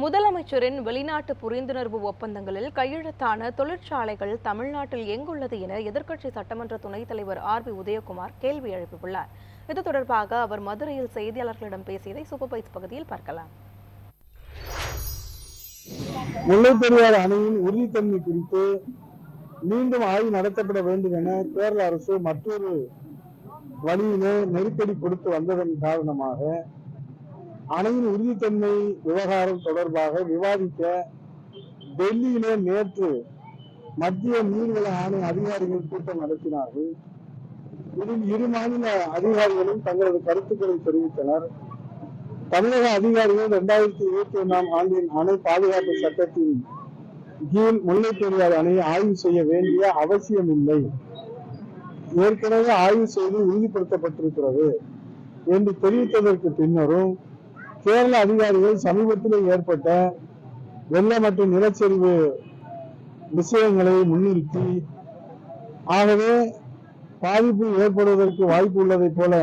முதலமைச்சரின் வெளிநாட்டு புரிந்துணர்வு ஒப்பந்தங்களில் கையெழுத்தான தொழிற்சாலைகள் தமிழ்நாட்டில் எங்குள்ளது என எதிர்க்கட்சி சட்டமன்ற துணைத் தலைவர் ஆர் பி உதயகுமார் கேள்வி எழுப்பியுள்ளார். இது தொடர்பாக அவர் மதுரையில் செய்தியாளர்களிடம் பேசியதை சூப்பர்பைஸ் பகுதியில் பார்க்கலாம். முல்லை பெரியார் அணையின் உறுதித்தன்மை குறித்து மீண்டும் ஆய்வு நடத்தப்பட வேண்டும் என கேரள அரசு மற்றொரு வழியிலே நெருக்கடி கொடுத்து வந்ததன் காரணமாக அணையின் உறுதித்தன்மை விவகாரம் தொடர்பாக விவாதிக்க டெல்லியிலே நேற்று மத்திய நீர்வள ஆணைய அதிகாரிகள் கூட்டம் நடத்தினார்கள். இதில் இரு மாநில அதிகாரிகளும் தங்களது கருத்துக்களை தெரிவித்தனர். தமிழக அதிகாரிகள் இரண்டாயிரத்தி இருபத்தி ஒன்றாம் ஆண்டின் அணை பாதுகாப்பு சட்டத்தின் கீழ் முல்லைப் அணையை ஆய்வு செய்ய வேண்டிய அவசியம் இல்லை. ஏற்கனவே ஆய்வு செய்து உறுதிப்படுத்தப்பட்டிருக்கிறது என்று தெரிவித்ததற்கு பின்னரும் கேரள அதிகாரிகள் சமீபத்தில் ஏற்பட்ட வெள்ள மற்றும் நிலச்சரிவு விஷயங்களை முன்னிறுத்தி ஆகவே பாதிப்பு ஏற்படுவதற்கு வாய்ப்பு உள்ளதை போல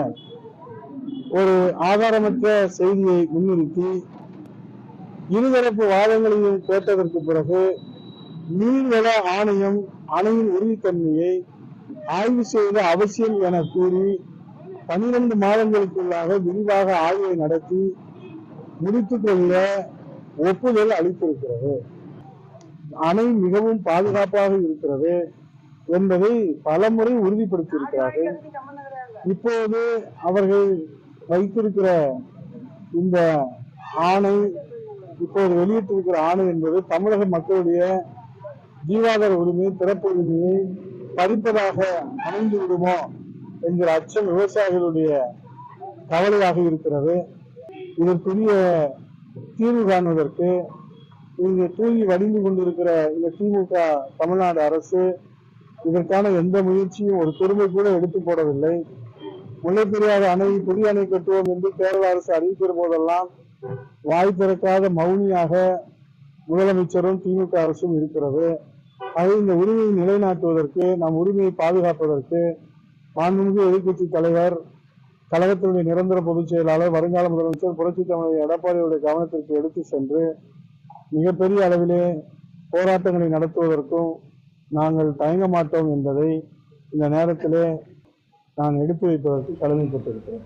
ஒரு ஆதாரமற்ற செய்தியை முன்னிறுத்தி இருதரப்பு வாதங்களையும் கேட்டதற்கு பிறகு நீர்வள ஆணையம் அணையின் உறுதித்தன்மையை ஆய்வு செய்வது அவசியம் என கூறி பனிரெண்டு மாதங்களுக்குள்ளாக விரிவாக ஆய்வை நடத்தி முடித்துக்கொள்ள ஒப்புதல் அளித்திருக்கிறது. அணை மிகவும் பாதுகாப்பாக இருக்கிறது என்பதை பலமுறை உறுதிப்படுத்தியிருக்கிறார்கள். இப்போது அவர்கள் வைத்திருக்கிற இந்த ஆணை இப்போது வெளியிட்டிருக்கிற ஆணை என்பது தமிழக மக்களுடைய ஜீவாதார உரிமை பிறப்பு உரிமையை பறிப்பதாக அமைந்து விடுமோ என்கிற அச்சம் விவசாயிகளுடைய கவலையாக இருக்கிறது. இதற்குரிய தீர்வு காணுவதற்கு இங்கு தூங்கி வடிந்து கொண்டிருக்கிற இந்த திமுக தமிழ்நாடு அரசு இதற்கான எந்த முயற்சியும் ஒரு பெருமை கூட எடுத்து போடவில்லை. முல்லை பெரியாறு அணை புதிய அணை கட்டுவோம் என்று கேரள அரசு அறிவிக்கிற போதெல்லாம் வாய் திறக்காத மௌனியாக முதலமைச்சரும் திமுக அரசும் இருக்கிறது. ஆகவே இந்த உரிமையை நிலைநாட்டுவதற்கு நம் உரிமையை பாதுகாப்பதற்கு மாண்புமிகு எதிர்க்கட்சி தலைவர் கழகத்தினுடைய நிரந்தர பொதுச் செயலாளர் வருங்கால முதலமைச்சர் புரட்சி தமிழக எடப்பாடியுடைய கவனத்திற்கு எடுத்து சென்று மிகப்பெரிய அளவிலே போராட்டங்களை நடத்துவதற்கும் நாங்கள் தயங்க மாட்டோம் என்பதை இந்த நேரத்திலே நான் எடுத்து வைப்பதற்கு கடமைப்பட்டிருக்கிறேன்.